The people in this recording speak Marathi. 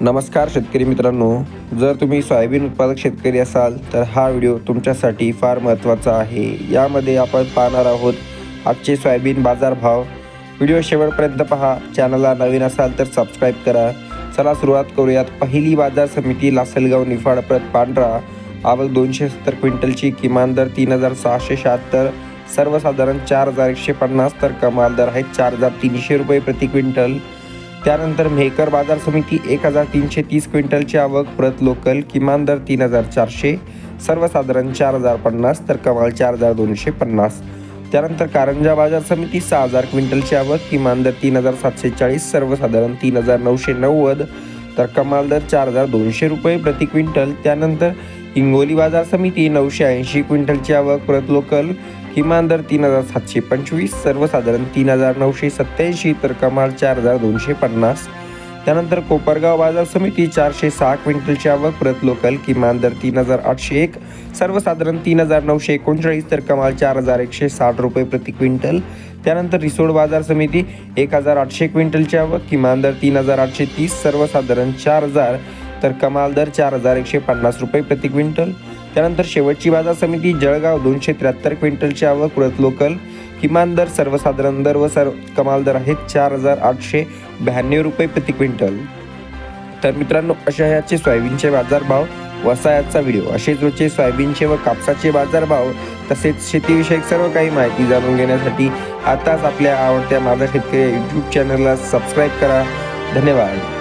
नमस्कार शेतकरी मित्रांनो जर तुम्ही सोयाबीन उत्पादक शेतकरी असाल तर हा व्हिडिओ तुमच्यासाठी फार महत्त्वाचा आहे. यामध्ये आपण पाहणार आहोत आजचे सोयाबीन बाजारभाव. व्हिडिओ शेवटपर्यंत पहा. चॅनलला नवीन असाल तर सबस्क्राईब करा. चला सुरुवात करूयात. पहिली बाजार समिती लासलगाव निफाड प्रत पांढरा. आवक दोनशे सत्तर क्विंटलची. किमान दर तीन हजार सहाशे शहात्तर. सर्वसाधारण चार हजार एकशे पन्नास तर कमाल दर आहे चार हजार तीनशे रुपये प्रति क्विंटल. त्यानंतर मेहकर बाजार समिती एक हजार तीनशे तीस क्विंटलची आवक प्रत लोकल किमान दर तीन हजार चारशे सर्वसाधारण चार हजार पन्नास तर कमाल चार हजार दोनशे पन्नास. त्यानंतर कारंजा बाजार समिती सहा हजार क्विंटलची आवक किमान दर तीन हजार सातशे चाळीस सर्वसाधारण तीन हजार नऊशे नव्वद तर कमाल दर चार हजार दोनशे रुपये प्रति क्विंटल. त्यानंतर हिंगोली बाजार समिती नऊशे ऐंशी क्विंटलची आवक प्रत लोकल किमान दर तीन हजार सातशे पंचवीस सर्वसाधारण तीन हजार नऊशे सत्याऐंशी तर कमाल चार हजार दोनशे पन्नास. त्यानंतर कोपरगाव बाजार समिती चारशे सहा क्विंटलची आवक प्रत लोकल किमान दर तीन हजार आठशे एक सर्वसाधारण तीन हजार नऊशे एकोणचाळीस तर कमाल चार हजार एकशे साठ रुपये प्रति क्विंटल. त्यानंतर रिसोड बाजार समिती एक हजार आठशे क्विंटलची आवक किमान दर तीन हजार आठशे तीस सर्वसाधारण चार हजार तर कमाल दर चार हजार एकशे पन्नास रुपये प्रति क्विंटल. त्यानंतर शेवटची बाजार समिती जळगाव दोनशे त्र्याहत्तर क्विंटलची आवक प्रत लोकल किमान दर सर्वसाधारण दर व सर्व कमाल दर आहेत चार हजार आठशे ब्याण्णव रुपये प्रति क्विंटल. तर मित्रांनो अशा ह्याचे सोयाबीनचे बाजारभाव वसायाचा व्हिडिओ. असेच रोजचे सोयाबीनचे व कापसाचे बाजारभाव तसेच शेतीविषयक सर्व काही माहिती जाणून घेण्यासाठी आताच आपल्या आवडत्या माझा शेतकरी यूट्यूब चॅनलला सबस्क्राईब करा. धन्यवाद.